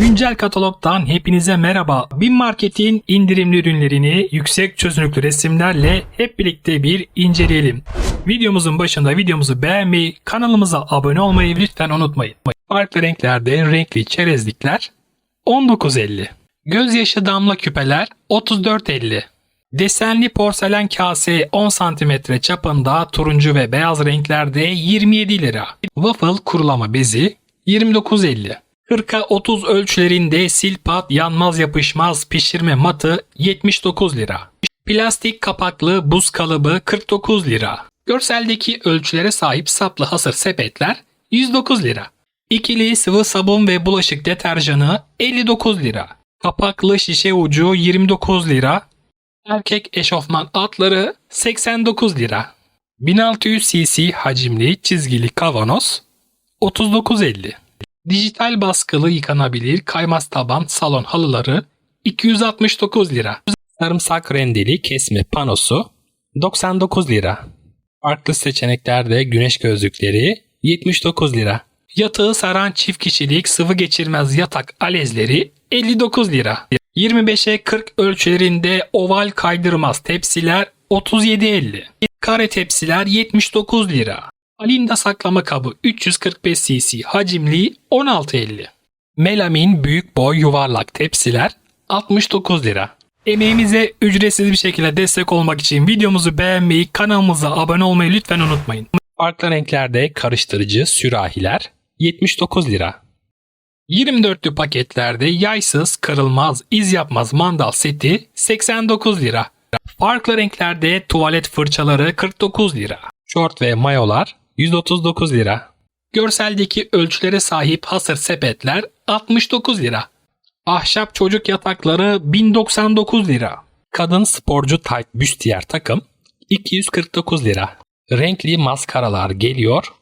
Güncel katalogdan hepinize merhaba. Bin Market'in indirimli ürünlerini yüksek çözünürlüklü resimlerle hep birlikte bir inceleyelim. Videomuzun başında videomuzu beğenmeyi, kanalımıza abone olmayı lütfen unutmayın. Farklı renklerde renkli çerezlikler 19.50. Gözyaşı damla küpeler 34.50. Desenli porselen kase 10 cm çapında turuncu ve beyaz renklerde 27 lira. Waffle kurulama bezi 29.50. 40'a 30 ölçülerinde silpat yanmaz yapışmaz pişirme matı 79 lira. Plastik kapaklı buz kalıbı 49 lira. Görseldeki ölçülere sahip saplı hasır sepetler 109 lira. İkili sıvı sabun ve bulaşık deterjanı 59 lira. Kapaklı şişe ucu 29 lira. Erkek eşofman altları 89 lira. 1600 cc hacimli çizgili kavanoz 39.50. Dijital baskılı yıkanabilir kaymaz taban salon halıları 269 lira. Sarımsak rendeli kesme panosu 99 lira. Farklı seçeneklerde güneş gözlükleri 79 lira. Yatağı saran çift kişilik sıvı geçirmez yatak alezleri 59 lira. 25'e 40 ölçülerinde oval kaydırmaz tepsiler 37.50. Kare tepsiler 79 lira. Alinda saklama kabı 345 cc hacimli 16.50. Melamin büyük boy yuvarlak tepsiler 69 lira. Emeğimize ücretsiz bir şekilde destek olmak için videomuzu beğenmeyi, kanalımıza abone olmayı lütfen unutmayın. Farklı renklerde karıştırıcı sürahiler 79 lira. 24'lü paketlerde yaysız, kırılmaz, iz yapmaz mandal seti 89 lira. Farklı renklerde tuvalet fırçaları 49 lira. Şort ve mayolar 139 lira. Görseldeki ölçülere sahip hasır sepetler 69 lira. Ahşap çocuk yatakları 1099 lira. Kadın sporcu tight büstiyer takım 249 lira. Renkli maskaralar geliyor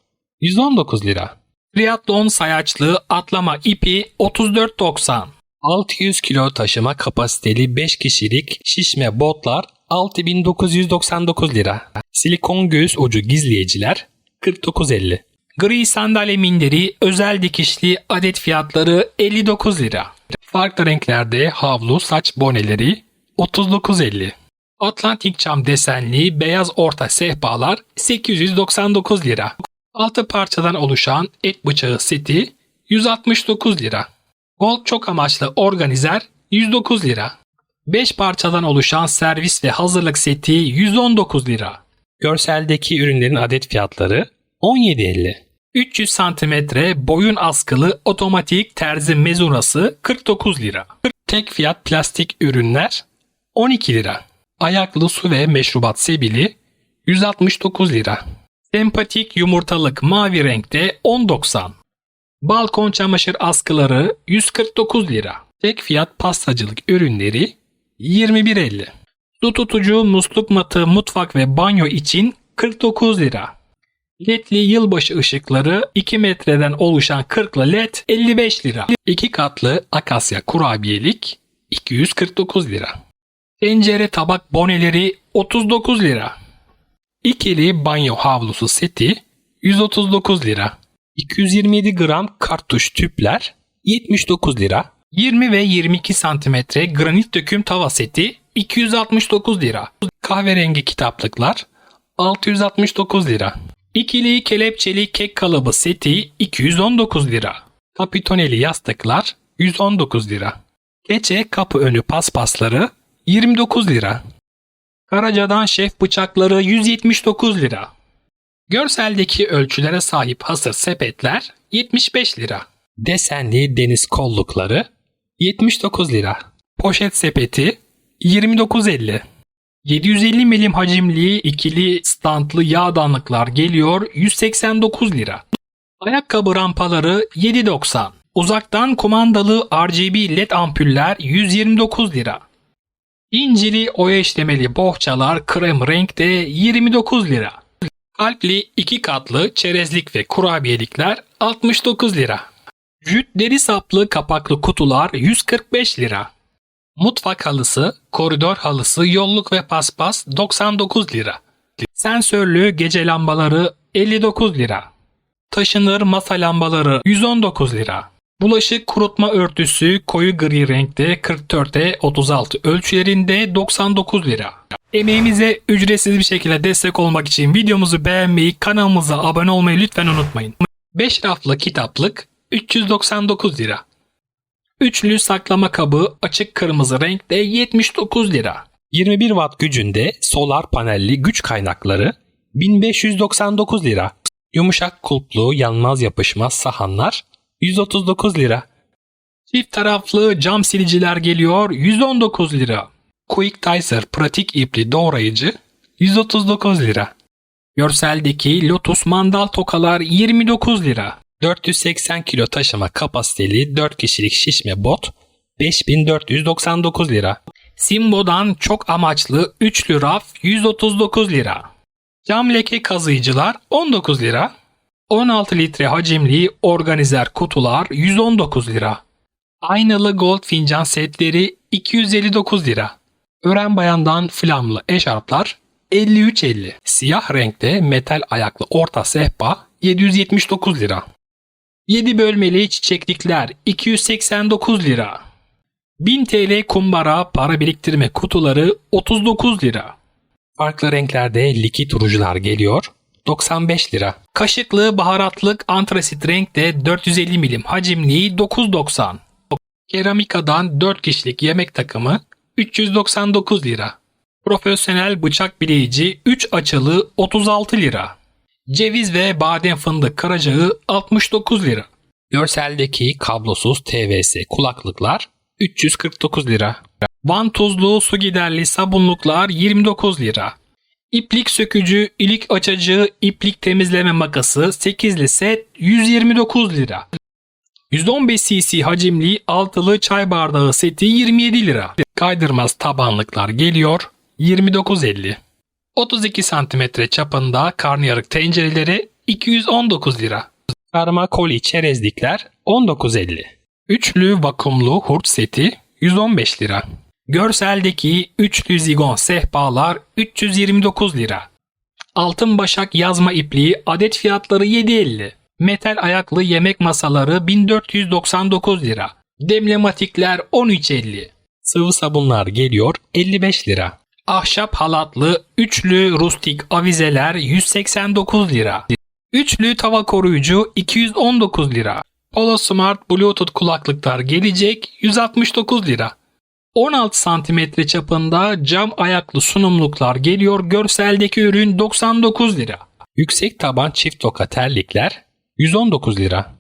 119 lira. Triathlon sayaçlı atlama ipi 34.90. 600 kilo taşıma kapasiteli 5 kişilik şişme botlar 6999 lira. Silikon göğüs ucu gizleyiciler 49.50. Gri sandalye minderi özel dikişli adet fiyatları 59 lira. Farklı renklerde havlu saç boneleri 39.50. Atlantik cam desenli beyaz orta sehpalar 899 lira. 6 parçadan oluşan et bıçağı seti 169 lira. Gold çok amaçlı organizer 109 lira. 5 parçadan oluşan servis ve hazırlık seti 119 lira. Görseldeki ürünlerin adet fiyatları 17.50. 300 cm boyun askılı otomatik terzi mezurası 49 lira. Tek fiyat plastik ürünler 12 lira. Ayaklı su ve meşrubat sebili 169 lira. Sempatik yumurtalık mavi renkte 10.90. Balkon çamaşır askıları 149 lira. Tek fiyat pastacılık ürünleri 21.50. Su tutucu musluk matı mutfak ve banyo için 49 lira. LED'li yılbaşı ışıkları 2 metreden oluşan 40'lı LED 55 lira. 2 katlı akasya kurabiyelik 249 lira. Tencere tabak boneleri 39 lira. İkili banyo havlusu seti 139 lira. 227 gram kartuş tüpler 79 lira. 20 ve 22 santimetre granit döküm tava seti 269 lira. Kahverengi kitaplıklar 669 lira. İkili kelepçeli kek kalıbı seti 219 lira. Kapitoneli yastıklar 119 lira. Keçe kapı önü paspasları 29 lira. Karaca'dan şef bıçakları 179 lira. Görseldeki ölçülere sahip hasır sepetler 75 lira. Desenli deniz kollukları 79 lira. Poşet sepeti 29.50. 750 milim hacimli ikili standlı yağdanlıklar geliyor 189 lira. Ayakkabı rampaları 7.90. Uzaktan kumandalı RGB led ampuller 129 lira. İncili oya işlemeli bohçalar krem renkte 29 lira. Kalpli iki katlı çerezlik ve kurabiyelikler 69 lira. Jüt deri saplı kapaklı kutular 145 lira. Mutfak halısı, koridor halısı, yolluk ve paspas 99 lira. Sensörlü gece lambaları 59 lira. Taşınır masa lambaları 119 lira. Bulaşık kurutma örtüsü koyu gri renkte 44'e 36 ölçülerinde 99 lira. Emeğimize ücretsiz bir şekilde destek olmak için videomuzu beğenmeyi, kanalımıza abone olmayı lütfen unutmayın. 5 raflı kitaplık 399 lira. Üçlü saklama kabı açık kırmızı renkte 79 lira. 21 watt gücünde solar panelli güç kaynakları 1599 lira. Yumuşak kulplu yanmaz yapışmaz sahanlar 139 lira. Çift taraflı cam siliciler geliyor 119 lira. Quick Dicer pratik ipli doğrayıcı 139 lira. Görseldeki Lotus mandal tokalar 29 lira. 480 kilo taşıma kapasiteli 4 kişilik şişme bot 5499 lira. Simbo'dan çok amaçlı üçlü raf 139 lira. Cam leke kazıyıcılar 19 lira. 16 litre hacimli organizer kutular 119 lira. Aynalı gold fincan setleri 259 lira. Ören bayandan flamlı eşarplar 53.50. Siyah renkte metal ayaklı orta sehpa 779 lira. 7 bölmeli çiçeklikler 289 lira. 1000 TL kumbara para biriktirme kutuları 39 lira. Farklı renklerde likit rujular geliyor 95 lira. Kaşıklı baharatlık antrasit renkte 450 milim hacimli 9.90. Keramikadan 4 kişilik yemek takımı 399 lira. Profesyonel bıçak bileyici 3 açılı 36 lira. Ceviz ve badem fındık karacağı 69 lira. Görseldeki kablosuz TVS kulaklıklar 349 lira. Van tuzlu su giderli sabunluklar 29 lira. İplik sökücü, ilik açıcı, iplik temizleme makası 8'li set 129 lira. 115 cc hacimli altılı çay bardağı seti 27 lira. Kaydırmaz tabanlıklar geliyor 29.50. 32 cm çapında karnıyarık tencereleri 219 lira. Karma koli çerezlikler 19.50. Üçlü vakumlu hurt seti 115 lira. Görseldeki üçlü zigon sehpalar 329 lira. Altın başak yazma ipliği adet fiyatları 7.50. Metal ayaklı yemek masaları 1499 lira. Demlematikler 13.50. Sıvı sabunlar geliyor 55 lira. Ahşap halatlı üçlü rustik avizeler 189 lira. Üçlü tava koruyucu 219 lira. Polo Smart Bluetooth kulaklıklar gelecek 169 lira. 16 santimetre çapında cam ayaklı sunumluklar geliyor görseldeki ürün 99 lira. Yüksek taban çift toka terlikler 119 lira.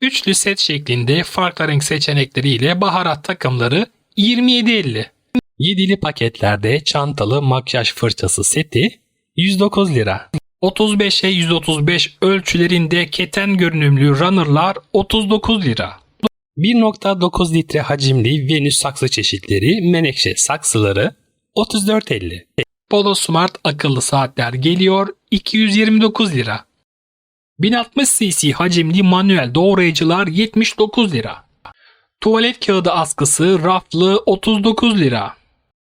Üçlü set şeklinde farklı renk seçenekleriyle baharat takımları 27.50. Yedili paketlerde çantalı makyaj fırçası seti 109 lira. 35'e 135 ölçülerinde keten görünümlü runner'lar 39 lira. 1.9 litre hacimli Venüs saksı çeşitleri menekşe saksıları 34.50. Polo Smart akıllı saatler geliyor 229 lira. 1060 cc hacimli manuel doğrayıcılar 79 lira. Tuvalet kağıdı askısı raflı 39 lira.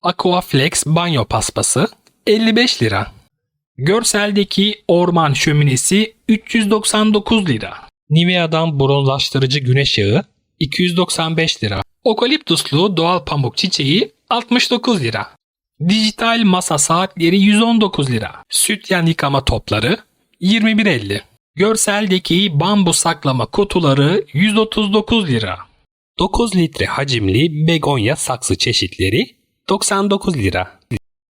Aquaflex banyo paspası 55 lira. Görseldeki orman şöminesi 399 lira. Nivea'dan bronzlaştırıcı güneş yağı 295 lira. Okaliptuslu doğal pamuk çiçeği 69 lira. Dijital masa saatleri 119 lira. Sütyen yıkama topları 21.50. Görseldeki bambu saklama kutuları 139 lira. 9 litre hacimli begonya saksı çeşitleri 99 lira.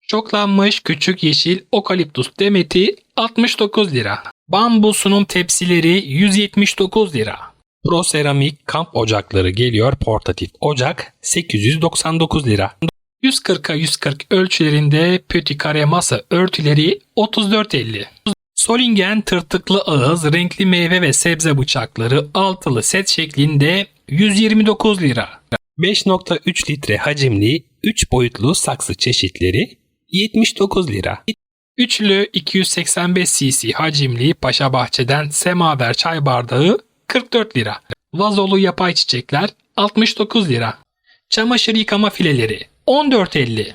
Çoklanmış küçük yeşil okaliptus demeti 69 lira. Bambu sunum tepsileri 179 lira. Pro seramik kamp ocakları geliyor portatif ocak 899 lira. 140'a 140 ölçülerinde pöti kare masa örtüleri 34.50. Solingen tırtıklı ağız renkli meyve ve sebze bıçakları altılı set şeklinde 129 lira. 5.3 litre hacimli 3 boyutlu saksı çeşitleri 79 lira. Üçlü 285 cc hacimli Paşa Bahçe'den semaver çay bardağı 44 lira. Vazolu yapay çiçekler 69 lira. Çamaşır yıkama fileleri 14.50.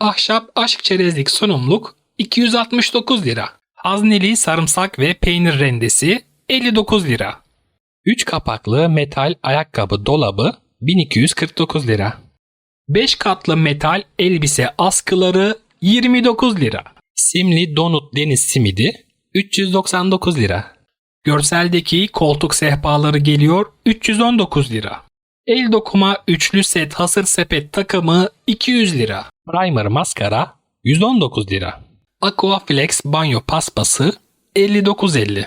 Ahşap aşk çerezlik sunumluk 269 lira. Hazneli sarımsak ve peynir rendesi 59 lira. 3 kapaklı metal ayakkabı dolabı 1249 lira. 5 katlı metal elbise askıları 29 lira. Simli donut deniz simidi 399 lira. Görseldeki koltuk sehpaları geliyor 319 lira. El dokuma üçlü set hasır sepet takımı 200 lira. Primer maskara 119 lira. Aquaflex banyo paspası 59.50.